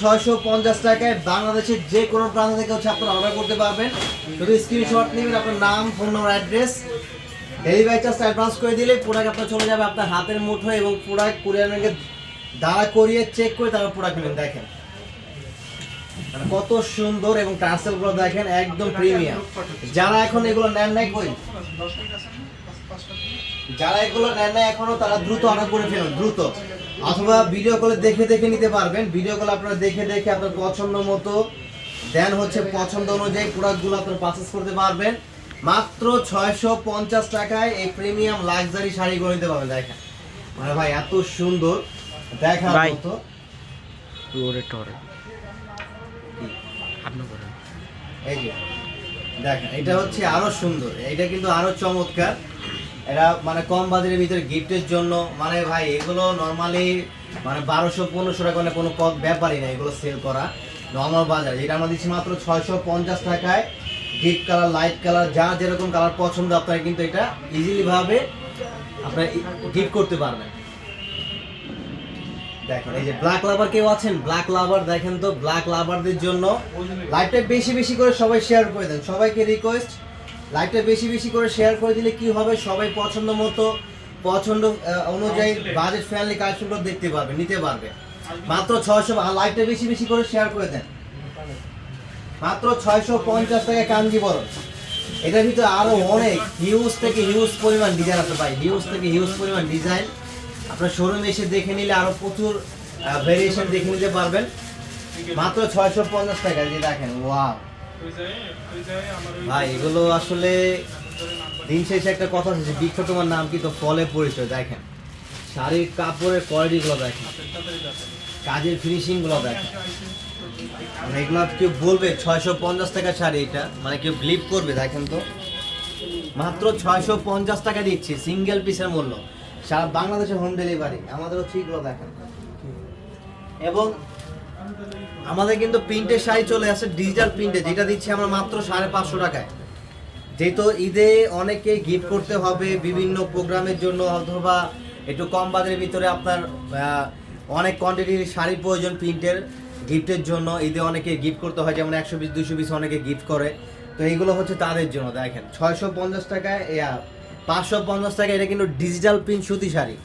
ছয়শো পঞ্চাশ টাকায় বাংলাদেশের যে কোনো প্রান্ত থেকে হচ্ছে আপনারা অর্ডার করতে পারবেন। শুধু স্ক্রিনশট নেবেন, আপনার নাম phone number address delivery charge advance করে দিলে প্রোডাক্ট আপনার চলে যাবে আপনার হাতের মুঠোয় এবং প্রোডাক্ট কুরিয়ারকে দাঁড়া করিয়ে চেক করে তারপর প্রোডাক্ট নেবেন, দেখেন। মানে কত সুন্দর এবং টার্সেলগুলো দেখেন, একদম প্রিমিয়াম যারা এখন এগুলো নেন নাই কই? যারা এগুলো নেন না এখনও তারা দ্রুত অর্ডার করে ফেলুন, দ্রুত। অথবা ভিডিও কলে দেখে দেখে নিতে পারবেন। ভিডিও কলে আপনারা দেখে দেখে আপনার পছন্দ মতো দেন হচ্ছে পছন্দ অনুযায়ী প্রোডাক্টগুলো আপনারা পারচেস করতে পারবেন। মাত্র ছয়শো পঞ্চাশ টাকায় এই প্রিমিয়াম লাক্সারি শাড়িগুলো নিতে পারবেন দেখেন। মানে ভাই এত সুন্দর। ভাই। মতো। এই যে দেখেন এটা হচ্ছে আরও সুন্দর। এটা কিন্তু আরও চমৎকার। এটা মানে কম বাজারের ভিতরে গিফটের জন্য মানে ভাই, এগুলো নর্মালি মানে বারোশো, পনেরোশো টাকা কোনো ব্যাপারই না এগুলো সেল করা নর্মাল বাজার। এটা আমরা দিচ্ছি মাত্র ছয়শো পঞ্চাশ টাকায় ডিপ কালার লাইট কালার যা যেরকম কালার পছন্দ আপনারা কিন্তু এটা ইজিলি ভাবে আপনারা গিফট করতে পারবেন। দেখেন, এই যে ব্ল্যাক লাভার কেউ আছেন? ব্ল্যাক লাভার দেখেন তো ব্ল্যাক লাভারদের জন্য লাইভটা বেশি বেশি করে সবাই শেয়ার করে দেন। সবাইকে রিকোয়েস্ট লাইভটা বেশি বেশি করে শেয়ার করে দিলে কি হবে? সবাই পছন্দ মতো, পছন্দ অনুযায়ী বাজেট ফ্রেন্ডলি কালেকশনগুলো দেখতে পারবে, নিতে পারবে। মাত্র ছয়শো লাইভটা বেশি বেশি করে শেয়ার করে দেন। মাত্র ছয়শো পঞ্চাশ টাকা কাঞ্জিবরণ এটার ভিতরে আরও অনেক হিউজ থেকে হিউজ পরিমাণ ডিজাইন আছে ভাই। হিউজ থেকে হিউজ পরিমাণ ডিজাইন আপনার শোরুমে এসে দেখে নিলে আরও প্রচুর ভেরিয়েশন দেখে নিতে পারবেন। মাত্র ছয়শো পঞ্চাশ টাকা যে দেখেন ওয়াও ভাই, এগুলো আসলে দিন শেষে একটা কথা আছে বিখ্যাত তোমার নাম কি তো ফলে পরিচয়, দেখেন। শাড়ির কাপড়ের কোয়ালিটি গুলো দেখেন। কাজের ফিনিশিংগুলো দেখেন। মানে এগুলো কেউ বলবে, ছয়শো পঞ্চাশ টাকা শাড়ি এটা মানে কেউ বিলিভ করবে, দেখেন তো। মাত্র ছয়শো পঞ্চাশ টাকা দিচ্ছি সিঙ্গেল পিসের মূল্য। সারা বাংলাদেশে হোম ডেলিভারি আমাদের হচ্ছে দেখেন। এবং আমাদের কিন্তু প্রিন্টের শাড়ি চলে আসে ডিজিটাল প্রিন্টে, যেটা দিচ্ছি আমরা মাত্র সাড়ে পাঁচশো টাকায়। যেহেতু ঈদে অনেকে গিফট করতে হবে বিভিন্ন প্রোগ্রামের জন্য, অথবা একটু কম বাজারের ভিতরে আপনার অনেক কোয়ান্টিটির শাড়ি প্রয়োজন প্রিন্টের গিফটের জন্য। ঈদে অনেকে গিফট করতে হয়, যেমন একশো পিস দুশো পিস অনেকে গিফট করে। তো এইগুলো হচ্ছে তাদের জন্য, দেখেন। ছয়শো পঞ্চাশ টাকায় পাঁচশো পঞ্চাশ টাকা এটা কিন্তু ডিজিটাল প্রিন্ট সুতি শাড়ি।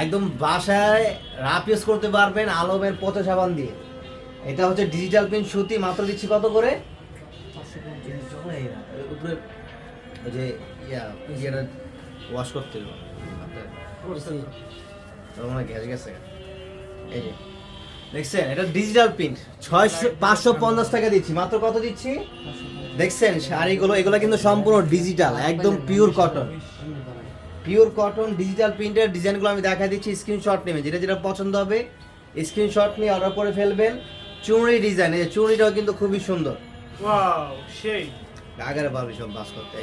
একদম বাসায় রাপ ইউজ করতে পারবেন আলমের পচা সাবান দিয়ে। এটা হচ্ছে ডিজিটাল প্রিন্ট সুতি মাত্র দিচ্ছি কত করে? উপরে যে ইয়া ওয়াশ করতে গ্যাস গেছে। এই যে। দেখছেন এটা ডিজিটাল প্রিন্ট ছয়শো পাঁচশো পঞ্চাশ টাকা দিচ্ছি। মাত্র কত দিচ্ছি? দেখছেন শাড়িগুলো এগুলো কিন্তু সম্পূর্ণ ডিজিটাল একদম pure cotton pure cotton digital প্রিন্টের ডিজাইনগুলো আমি দেখা দিচ্ছি স্ক্রিনশট নেবেন যেটা যেটা পছন্দ হবে স্ক্রিনশট নিয়ে অর্ডার করে ফেলবেন। চুড়ি ডিজাইন এই চুড়িটাও কিন্তু খুবই সুন্দর। ওয়াও সেই। আগারে পারবি সব বাস করতে।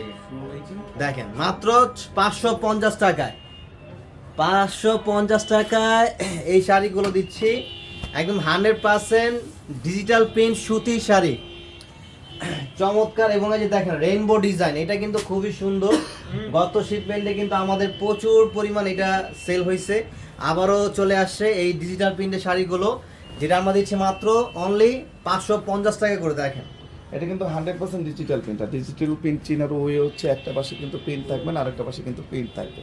দেখেন মাত্র পাঁচশো পঞ্চাশ টাকায়। পাঁচশো পঞ্চাশ টাকায় এই শাড়িগুলো দিচ্ছি। একদম হান্ড্রেড পার্সেন্ট ডিজিটাল প্রিন্ট সুতির শাড়ি। চমৎকার এবং এই যে দেখেন রেইনবো ডিজাইন এটা কিন্তু খুবই সুন্দর। গত শিপমেন্টে কিন্তু আমাদের প্রচুর পরিমাণ এটা সেল হয়েছে। আবারও চলে আসছে এই ডিজিটাল প্রিন্টের শাড়িগুলো যেটা আমরা দিচ্ছি মাত্র অনলি পাঁচশো পঞ্চাশ টাকা করে দেখেন। এটা কিন্তু হান্ড্রেড পার্সেন্ট ডিজিটাল প্রিন্ট আর ডিজিটাল প্রিন্ট চিনার ওয়ে হচ্ছে একটা পাশে কিন্তু প্রিন্ট থাকবে না আরেকটা পাশে কিন্তু প্রিন্ট থাকবে।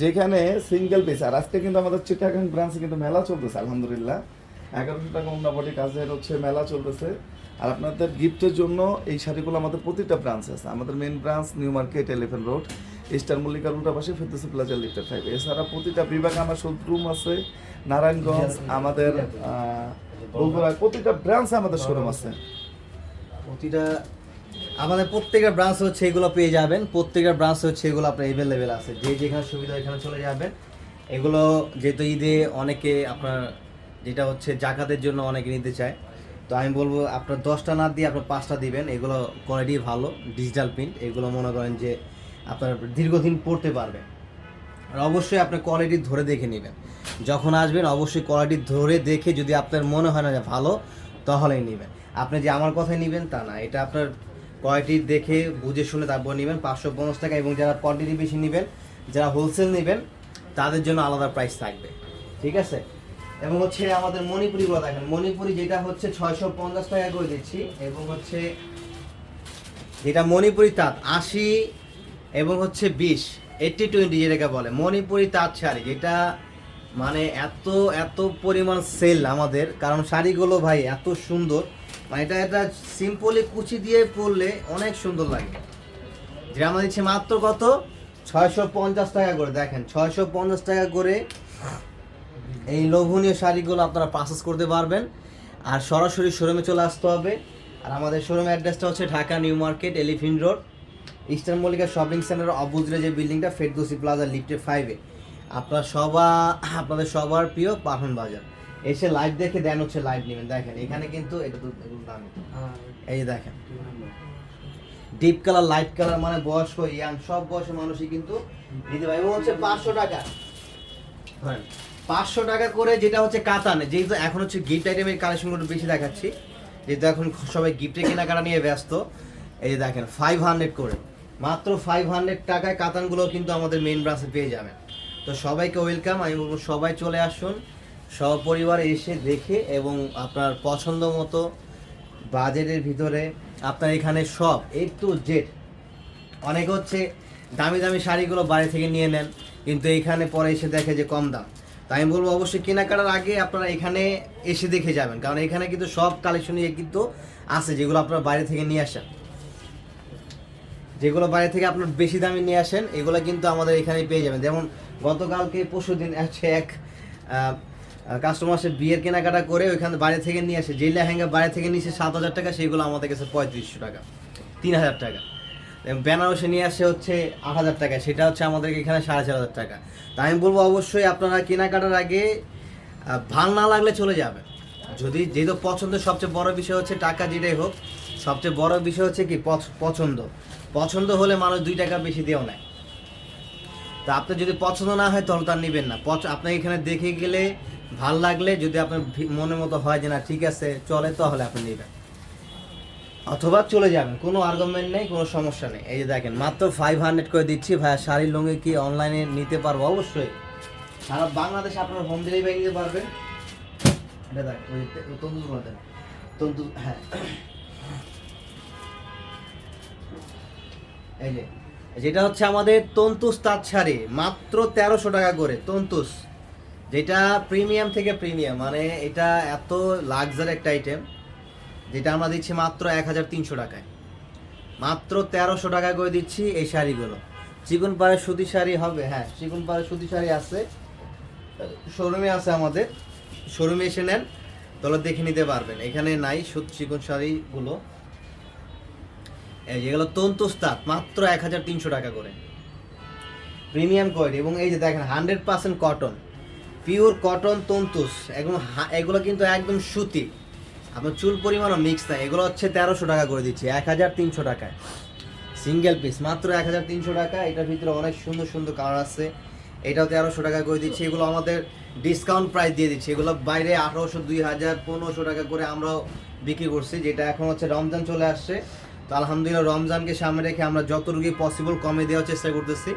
যেখানে সিঙ্গেল পিস আর আজকে কিন্তু আমাদের চিটাগাং ব্রাঞ্চে কিন্তু মেলা চলতেছে আলহামদুলিল্লাহ। এগারোশো টাকা মোটামুটি কাজের হচ্ছে মেলা চলতেছে। আর আপনাদের গিফটের জন্য এই শাড়িগুলো আমাদের প্রতিটা ব্রাঞ্চ আছে। আমাদের main branch New Market Elephant Road Eastern মল্লিকার উল্টা পাশে ফেরদৌসি প্লাজা লিফটের ফাইভ এছাড়া প্রতিটা বিভাগে আমার শোরুম আছে নারায়ণগঞ্জ আমাদের বগুড়া প্রতিটা ব্রাঞ্চ আমাদের শোরুম আছে। প্রতিটা আমাদের প্রত্যেকের ব্রাঞ্চ হচ্ছে এগুলো পেয়ে যাবেন। প্রত্যেকের ব্রাঞ্চ হচ্ছে এগুলো আপনার অ্যাভেলেবেল আছে। যে যেখানে সুবিধা এখানে চলে যাবেন। এগুলো যেহেতু ঈদে অনেকে আপনার যেটা হচ্ছে জাকাতের জন্য অনেকে নিতে চায়। তো আমি বলব, আপনার দশটা না দিয়ে আপনার পাঁচটা দিবেন, এগুলো কোয়ালিটি ভালো ডিজিটাল প্রিন্ট এগুলো মনে করেন যে আপনার দীর্ঘদিন পড়তে পারবে আর অবশ্যই আপনার কোয়ালিটি ধরে দেখে নেবেন। যখন আসবেন, অবশ্যই কোয়ালিটি ধরে দেখে যদি আপনার মনে হয় না যে ভালো, তাহলেই নেবেন। আপনি যে আমার কথাই নেবেন, তা না। এটা আপনার কোয়ালিটি দেখে, বুঝে শুনে তারপর নেবেন। পাঁচশো পঞ্চাশ টাকা এবং যারা কোয়ান্টিটি বেশি নেবেন, যারা হোলসেল নেবেন, তাদের জন্য আলাদা প্রাইস থাকবে। ঠিক আছে? এবং হচ্ছে আমাদের মণিপুরিগুলো দেখেন। মণিপুরি যেটা হচ্ছে ছয়শো পঞ্চাশ টাকা করে দিচ্ছি এবং হচ্ছে যেটা মণিপুরি তাঁত, আশি এবং হচ্ছে বিশ এইটটি টোয়েন্টি যেটাকে বলে। মণিপুরি তাঁত শাড়ি, যেটা মানে এত এত পরিমাণ সেল আমাদের, কারণ শাড়িগুলো ভাই এত সুন্দর। মানে এটা এটা সিম্পলি কুচি দিয়ে পরলে অনেক সুন্দর লাগে। যেটা আমরা দিচ্ছি মাত্র কত? ছয়শো পঞ্চাশ টাকা করে, দেখেন, ছয়শো পঞ্চাশ টাকা করে এই লোভনীয় শাড়িগুলো আপনারা পারচেস করতে পারবেন। আর সরাসরি শোরুমে চলে আসতে হবে। আর আমাদের শোরুম অ্যাড্রেসটা হচ্ছে Dhaka New Market Elephant Road Eastern Mallika shopping centre অবুজরে যে বিল্ডিংটা ফেরদৌসি প্লাজা লিফটে ফাইভে আপনার সবা, আপনাদের সবার প্রিয় পাঠন বাজার। এসে লাইভ দেখে দেন হচ্ছে লাইভ নেবেন। দেখেন, এখানে কিন্তু এটা তো দামি। এই যে দেখেন। ডিপ কালার লাইট কালার মানে বয়স্ক ইয়াং সব বয়সের মানুষই কিন্তু নিতে পারে। এবং হচ্ছে পাঁচশো টাকা। ধরেন পাঁচশো টাকা করে যেটা হচ্ছে কাতানে যেহেতু এখন হচ্ছে গিফট আইটেমের কালেকশনগুলো বেশি দেখাচ্ছি। যেহেতু এখন সবাই গিফটের কেনাকাটা নিয়ে ব্যস্ত। এই যে দেখেন ফাইভ হান্ড্রেড করে। মাত্র ফাইভ হান্ড্রেড টাকায় কাতানগুলো কিন্তু আমাদের মেন ব্রাঞ্চে পেয়ে যাবেন। তো সবাইকে ওয়েলকাম আমি বলব সবাই চলে আসুন। সপরিবার এসে দেখে এবং আপনার পছন্দ মতো বাজেটের ভিতরে আপনার এখানে সব এ টু জেড অনেক হচ্ছে দামি দামি শাড়িগুলো বাড়ি থেকে নিয়ে নেন। কিন্তু এখানে পরে এসে দেখে যে কম দাম। তাই আমি বলব অবশ্যই কেনাকাটার আগে আপনারা এখানে এসে দেখে যাবেন। কারণ এখানে কিন্তু সব কালেকশনই কিন্তু আছে যেগুলো আপনারা বাইরে থেকে নিয়ে আসেন। যেগুলো বাইরে থেকে আপনার বেশি দামে নিয়ে আসেন, এগুলো কিন্তু আমাদের এখানে পেয়ে যাবেন। যেমন গতকালকে পরশু দিন আছে এক কাস্টমার সে বিয়ের কেনাকাটা করে ওইখানে বাইরে থেকে নিয়ে আসে। যে লেহেঙ্গা বাইরে থেকে নিয়েছে সাত হাজার টাকা, সেইগুলো আমাদের কাছে পঁয়ত্রিশশো টাকা, তিন হাজার টাকা। বেনারসে নিয়ে আসে হচ্ছে আট হাজার টাকা, সেটা হচ্ছে আমাদের এখানে সাড়ে চার হাজার টাকা। তা আমি বলব অবশ্যই আপনারা কেনাকাটার আগে ভালো না লাগলে চলে যাবেন। যদি যেহেতু পছন্দ সবচেয়ে বড় বিষয় হচ্ছে টাকা যেটাই হোক, সবচেয়ে বড় বিষয় হচ্ছে কি, পছ- পছন্দ। পছন্দ হলে মানুষ দুই টাকা বেশি দিয়েও নেয়। তা আপনার যদি পছন্দ না হয়, তাহলে তার নেবেন না। আপনার এখানে দেখে গেলে, ভালো লাগলে যদি আপনার মনের মতো হয় যে না, ঠিক আছে, চলে, তাহলে আপনি নেবেন। অথবা চলে যাবেন কোনো আর্গুমেন্ট নেই, কোনো সমস্যা নেই। এই যে দেখেন, মাত্র ফাইভ হান্ড্রেড করে দিচ্ছি, ভাইয়া শাড়ির লুঙ্গি কি অনলাইনে নিতে পারব? অবশ্যই। সারা বাংলাদেশে আপনারা হোম ডেলিভারি নিতে পারবেন। এটা দেখ, ওই তে- ওই তন্দুরগুলো দেন তন্দুর হ্যাঁ। এই যে, যেটা হচ্ছে আমাদের তন্তুস তাঁত শাড়ি, মাত্র তেরোশো টাকা করে, তন্তুস। যেটা প্রিমিয়াম থেকে প্রিমিয়াম মানে এটা এত লাক্সারি একটা আইটেম যেটা আমরা দিচ্ছি মাত্র এক হাজার তিনশো টাকায়। মাত্র তেরোশো টাকা করে দিচ্ছি এই শাড়িগুলো। চিকন পাড়ের সুতি শাড়ি হবে হ্যাঁ চিকন পাড়ের সুতি শাড়ি আছে। শোরুমে আছে আমাদের। শোরুমে এসে নেন, তাহলে দেখে নিতে পারবেন। এখানে নাই সুত চিকন শাড়িগুলো। যেগুলো তন্তুস্তাত মাত্র এক হাজার তিনশো টাকা করে। প্রিমিয়াম কোয়ালিটি, এবং এই যে দেখেন, hundred percent cotton. Pure cotton তন্তুস এবং এগুলো কিন্তু একদম সুতি। আপনার চুল পরিমাণও মিক্স নাই এগুলো হচ্ছে তেরোশো টাকা করে দিচ্ছি, এক হাজার তিনশো টাকায়। সিঙ্গেল পিস মাত্র এক হাজার তিনশো টাকা, এটার ভিতরে অনেক সুন্দর সুন্দর কালার আছে। এটাও তেরোশো টাকা করে দিচ্ছি, এগুলো আমাদের ডিসকাউন্ট প্রাইস দিয়ে দিচ্ছি। এগুলো বাইরে আঠারোশো, দুই হাজার, পনেরোশো টাকা করে আমরাও বিক্রি করছি, যেটা এখন হচ্ছে রমজান চলে আসছে। তো আলহামদুলিল্লাহ, রমজানকে সামনে রেখে আমরা যতটুকু পসিবল কমে দেওয়ার চেষ্টা করতেছি।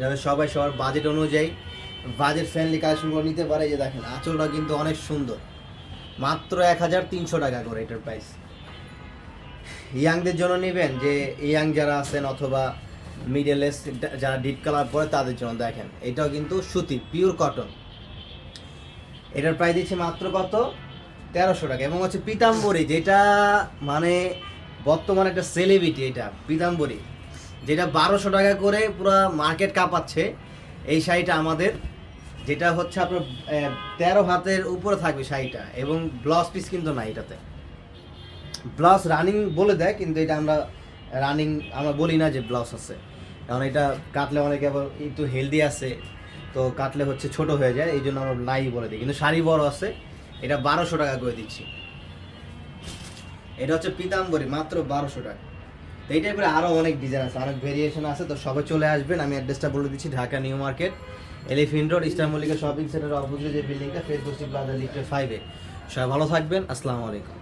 যাতে সবাই সবার বাজেট অনুযায়ী বাজেট ফ্রেন্ডলি কালেকশনগুলো নিতে পারে। যে দেখেন, আঁচলটা কিন্তু অনেক সুন্দর। মাত্র এক হাজার তিনশো টাকা করে এটার প্রাইস ইয়াংদের জন্য নেবেন যে ইয়াং যারা আছেন অথবা মিডল এজ যারা ডিপ কালার পরে তাদের জন্য দেখেন। এটাও কিন্তু সুতি পিওর কটন এটার প্রাইস দিচ্ছে মাত্র কত? তেরোশো টাকা। এবং হচ্ছে পিতাম্বরী, যেটা মানে বর্তমানে একটা সেলিব্রিটি এটা, পিতাম্বরী। যেটা বারোশো টাকা করে পুরো মার্কেট কাঁপাচ্ছে। এই শাড়িটা আমাদের যেটা হচ্ছে আপনার তেরো হাতের উপরে থাকবে শাড়িটা এবং ব্লাউজ পিস কিন্তু নাই এটাতে। ব্লাউজ রানিং বলে দেয়, কিন্তু এটা আমরা রানিং আমরা বলি না যে ব্লাউজ আছে। কারণ এটা কাটলে অনেকে আবার একটু হেলদি আছে, তো কাটলে হচ্ছে ছোট হয়ে যায়, এই জন্য আমরা নাই বলে দিই। কিন্তু শাড়ি বড় আছে, এটা বারোশো টাকা করে দিচ্ছি। এটা হচ্ছে পিতাম্বরী, মাত্র বারোশো টাকা। তো এই টাইপের আরও অনেক ডিজাইন আছে, অনেক ভেরিয়েশন আছে, তো সবাই চলে আসবেন। আমি অ্যাড্রেসটা বলে দিচ্ছি, Dhaka New Market. Elephant Road ইসলাম মল্লিকা শপিং সেন্টার অপোজিটে যে বিল্ডিংটা ফেসবুক প্লাজা লিফটে ফাইভে সবাই ভালো থাকবেন, আসসালামু আলাইকুম।